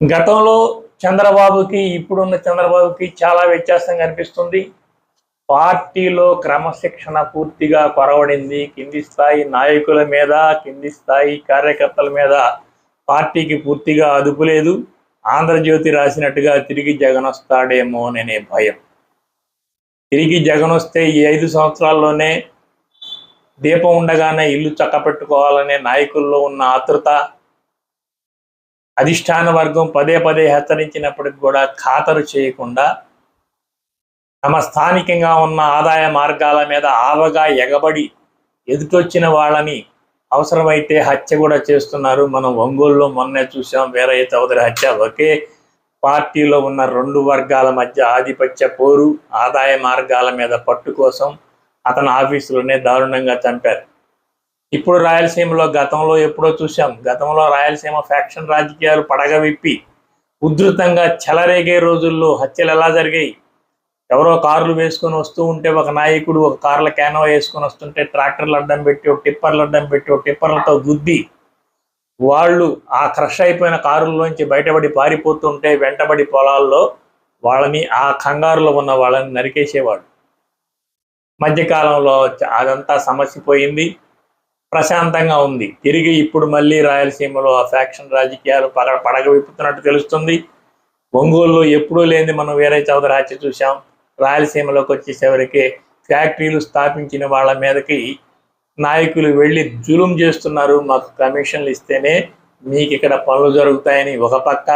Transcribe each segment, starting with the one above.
గతంలో చంద్రబాబుకి ఇప్పుడున్న చంద్రబాబుకి చాలా వ్యత్యాసం కనిపిస్తుంది. పార్టీలో క్రమశిక్షణ పూర్తిగా కొరవడింది. కింది స్థాయి నాయకుల మీద కింది స్థాయి కార్యకర్తల మీద పార్టీకి పూర్తిగా అదుపు లేదు. ఆంధ్రజ్యోతి రాసినట్టుగా తిరిగి జగన్ వస్తాడేమో అనే భయం. తిరిగి జగన్ వస్తే ఈ ఐదు సంవత్సరాల్లోనే దీపం ఉండగానే ఇల్లు చక్కపెట్టుకోవాలనే నాయకుల్లో ఉన్న ఆతృత అధిష్టాన వర్గం పదే పదే హెచ్చరించినప్పటికి కూడా ఖాతరు చేయకుండా తమ స్థానికంగా ఉన్న ఆదాయ మార్గాల మీద ఆవగా ఎగబడి ఎదుటొచ్చిన వాళ్ళని అవసరమైతే హత్య కూడా చేస్తున్నారు. మనం ఒంగోలులో మొన్నే చూసాం వీరయ్య చౌదరి హత్య. ఒకే పార్టీలో ఉన్న రెండు వర్గాల మధ్య ఆధిపత్య పోరు ఆదాయ మార్గాల మీద పట్టు కోసం అతని ఆఫీసులోనే దారుణంగా చంపారు. ఇప్పుడు రాయలసీమలో గతంలో ఎప్పుడో చూసాం గతంలో రాయలసీమ ఫ్యాక్షన్ రాజకీయాలు పడగ విప్పి ఉధృతంగా చెలరేగే రోజుల్లో హత్యలు ఎలా జరిగాయి? ఎవరో కార్లు వేసుకొని వస్తూ ఉంటే ఒక నాయకుడు ఒక కార్ల క్యానో వేసుకొని వస్తుంటే ట్రాక్టర్లు అడ్డం పెట్టి ఒక టిప్పర్లు అడ్డం పెట్టి ఒక టిప్పర్లతో గుద్ది వాళ్ళు ఆ క్రష్ అయిపోయిన కారుల్లోంచి బయటపడి పారిపోతుంటే వెంటబడి పొలాల్లో వాళ్ళని ఆ కంగారులో ఉన్న వాళ్ళని నరికేసేవాడు. మధ్యకాలంలో అదంతా సమస్య పోయింది ప్రశాంతంగా ఉంది. తిరిగి ఇప్పుడు మళ్ళీ రాయలసీమలో ఆ ఫ్యాక్షన్ రాజకీయాలు పగ పడగ విప్పుతున్నట్టు తెలుస్తుంది. ఒంగోలులో ఎప్పుడూ లేని మనం వేరే చౌదరి హత్య చూసాం రాయలసీమలోకి వచ్చేసరికి ఫ్యాక్టరీలు స్థాపించిన వాళ్ళ మీదకి నాయకులు వెళ్ళి జులుం చేస్తున్నారు. మాకు కమిషన్లు ఇస్తేనే మీకు ఇక్కడ పనులు జరుగుతాయని ఒక పక్క.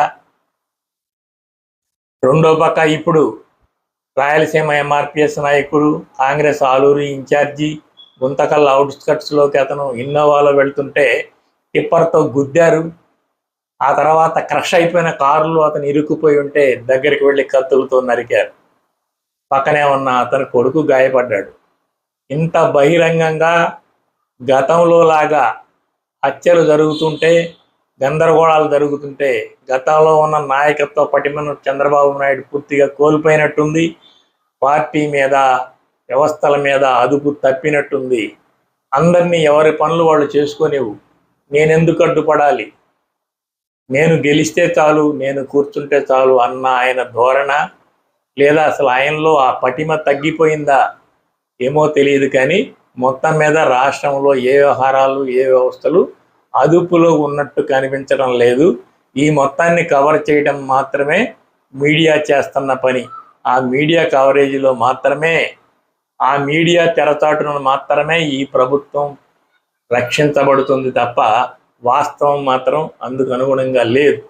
రెండో పక్క ఇప్పుడు రాయలసీమ ఎంఆర్పిఎస్ నాయకుడు కాంగ్రెస్ ఆలూరు ఇన్ఛార్జి గుంతకల్ అవుట్స్కట్స్లోకి అతను ఇన్నోవాలో వెళ్తుంటే టిప్పర్తో గుద్దారు. ఆ తర్వాత క్రష్ అయిపోయిన కారులో అతను ఇరుక్కుపోయి ఉంటే దగ్గరికి వెళ్ళి కత్తులతో నరికారు. పక్కనే ఉన్న అతని కొడుకు గాయపడ్డాడు. ఇంత బహిరంగంగా గతంలో లాగా హత్యలు జరుగుతుంటే గందరగోళాలు జరుగుతుంటే గతంలో ఉన్న నాయకత్వ పటిమను చంద్రబాబు నాయుడు పూర్తిగా కోల్పోయినట్టుంది. పార్టీ మీద వ్యవస్థల మీద అదుపు తప్పినట్టుంది. అందరినీ ఎవరి పనులు వాళ్ళు చేసుకునేవు నేనెందుకు అడ్డుపడాలి? నేను గెలిస్తే చాలు నేను కూర్చుంటే చాలు అన్న ఆయన ధోరణ లేదా అసలు ఆయనలో ఆ పటిమ తగ్గిపోయిందా? ఏమో తెలియదు కానీ మొత్తం మీద రాష్ట్రంలో ఏ వ్యవహారాలు ఏ వ్యవస్థలు అదుపులో ఉన్నట్టు కనిపించడం లేదు. ఈ మొత్తాన్ని కవర్ చేయడం మాత్రమే మీడియా చేస్తున్న పని. ఆ మీడియా కవరేజీలో మాత్రమే ఆ మీడియా తెరచాటును మాత్రమే ఈ ప్రభుత్వం రక్షించబడుతుంది తప్ప వాస్తవం మాత్రం అందుకు అనుగుణంగా లేదు.